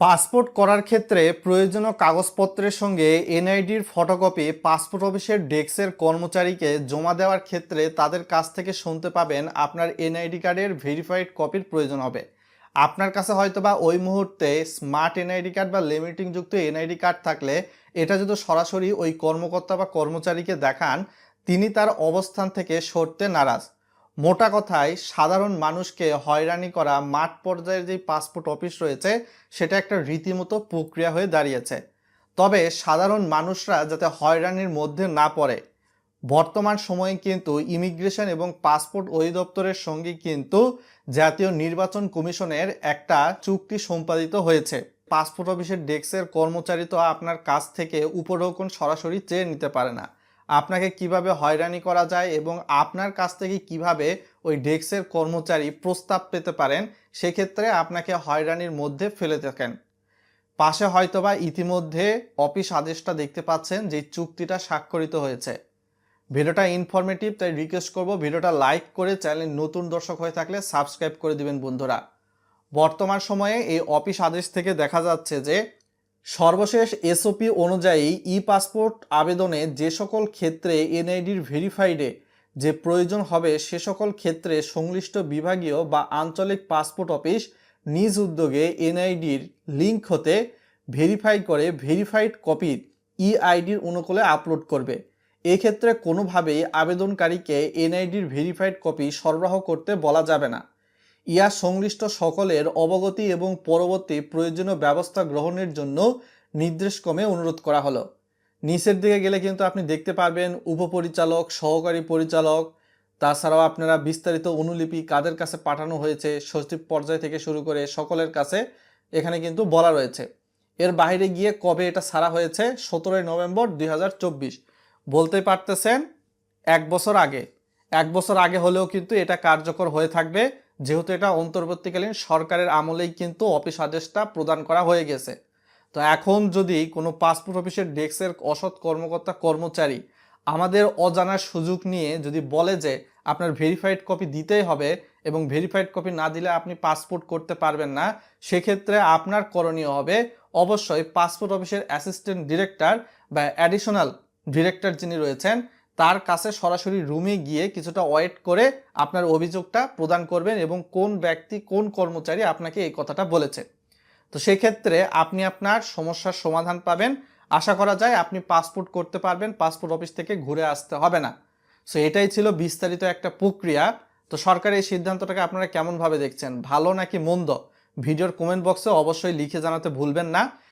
Passport করার ক্ষেত্রে প্রয়োজনীয় কাগজপত্রের সঙ্গে এনআইডির ফটোকপি, পাসপোর্ট অফিসের ডেস্কের কর্মচারীকে জমা দেওয়ার ক্ষেত্রে তাদের কাছ থেকে শুনতে পাবেন আপনার এনআইডি কার্ডের ভেরিফাইড কপির প্রয়োজন হবে। আপনার কাছে হয়তোবা ওই মুহূর্তে স্মার্ট এনআইডি কার্ড বা লিমিটিংযুক্ত এনআইডি কার্ড থাকলে এটা যদি সরাসরি ওই কর্মকর্তা বা কর্মচারীকে দেখান, তিনি তার অবস্থান থেকে সরতে নারাজ। মোটা কথায় সাধারণ মানুষকে হয়রানি করা মাঠ পর্যায়ের যে পাসপোর্ট অফিস রয়েছে, সেটা একটা রীতিমতো প্রক্রিয়া হয়ে দাঁড়িয়েছে। তবে সাধারণ মানুষরা যাতে হয়রানির মধ্যে না পড়ে, বর্তমান সময়ে কিন্তু ইমিগ্রেশন এবং পাসপোর্ট অধিদপ্তরের সঙ্গে কিন্তু জাতীয় নির্বাচন কমিশনের একটা চুক্তি সম্পাদিত হয়েছে। পাসপোর্ট অফিসের ডেস্কের কর্মচারী তো আপনার কাছ থেকে উপঢৌকন সরাসরি চেয়ে নিতে পারে না। আপনাকে কীভাবে হয়রানি করা যায় এবং আপনার কাছ থেকে কীভাবে ওই ডেস্কের কর্মচারী প্রস্তাব পেতে পারেন, সেক্ষেত্রে আপনাকে হয়রানির মধ্যে ফেলে থাকেন। পাশে হয়তোবা ইতিমধ্যে অফিস আদেশটা দেখতে পাচ্ছেন যে চুক্তিটা স্বাক্ষরিত হয়েছে। ভিডিওটা ইনফরমেটিভ তাই রিকোয়েস্ট করব ভিডিওটা লাইক করে চ্যানেল নতুন দর্শক হয়ে থাকলে সাবস্ক্রাইব করে দিবেন বন্ধুরা। বর্তমান সময়ে এই অফিস আদেশ থেকে দেখা যাচ্ছে যে সর্বশেষ এসওপি অনুযায়ী ই পাসপোর্ট আবেদনে যে সকল ক্ষেত্রে এনআইডির ভেরিফাইডে যে প্রয়োজন হবে সে সকল ক্ষেত্রে সংশ্লিষ্ট বিভাগীয় বা আঞ্চলিক পাসপোর্ট অফিস নিজ উদ্যোগে এনআইডির লিঙ্ক হতে ভেরিফাই করে ভেরিফাইড কপির ই আইডির অনুকূলে আপলোড করবে। এক্ষেত্রে কোনোভাবেই আবেদনকারীকে এনআইডির ভেরিফাইড কপি সরবরাহ করতে বলা যাবে না। ইয়া সংশ্লিষ্ট সকলের অবগতি এবং পরবর্তী প্রয়োজনীয় ব্যবস্থা গ্রহণের জন্য নির্দেশক্রমে অনুরোধ করা হলো। নিচের দিকে গেলে কিন্তু আপনি দেখতে পারবেন উপপরিচালক, সহকারী পরিচালক, তাছাড়াও আপনারা বিস্তারিত অনুলিপি কাদের কাছে পাঠানো হয়েছে, সচিব পর্যায় থেকে শুরু করে সকলের কাছে এখানে কিন্তু বলা রয়েছে। এর বাইরে গিয়ে কবে এটা ছাড়া হয়েছে? সতেরোই নভেম্বর দুই হাজার চব্বিশ। বলতে পারতেছেন, এক বছর আগে। এক বছর আগে হলেও কিন্তু এটা কার্যকর হয়ে থাকবে। যেহেতু এটা অন্তর্বর্তীকালীন সরকারের আমলেই কিন্তু অফিস আদেশটা প্রদান করা হয়ে গেছে। তো এখন যদি কোনো পাসপোর্ট অফিসের ডেস্কের অসৎ কর্মকর্তা কর্মচারী আমাদের অজানার সুযোগ নিয়ে যদি বলে যে আপনার ভেরিফাইড কপি দিতেই হবে এবং ভেরিফাইড কপি না দিলে আপনি পাসপোর্ট করতে পারবেন না, সেক্ষেত্রে আপনার করণীয় হবে অবশ্যই পাসপোর্ট অফিসের অ্যাসিস্ট্যান্ট ডিরেক্টর বা অ্যাডিশনাল ডিরেক্টর যিনি রয়েছেন তার কাছে সরাসরি রুমে গিয়ে কিছুটা ওয়েট করে আপনার অভিযোগটা প্রদান করবেন এবং কোন ব্যক্তি, কোন কর্মচারী আপনাকে এই কথাটা বলেছে। তো সেক্ষেত্রে আপনি আপনার সমস্যার সমাধান পাবেন। আশা করা যায় আপনি পাসপোর্ট করতে পারবেন পাসপোর্ট অফিস থেকে ঘুরে আসতে হবে না। সো এটাই ছিল বিস্তারিত একটা প্রক্রিয়া। তো সরকারের এই সিদ্ধান্তটাকে আপনারা কেমনভাবে দেখছেন, ভালো নাকি মন্দ? ভিডিওর কমেন্ট বক্সে অবশ্যই লিখে জানাতে ভুলবেন না।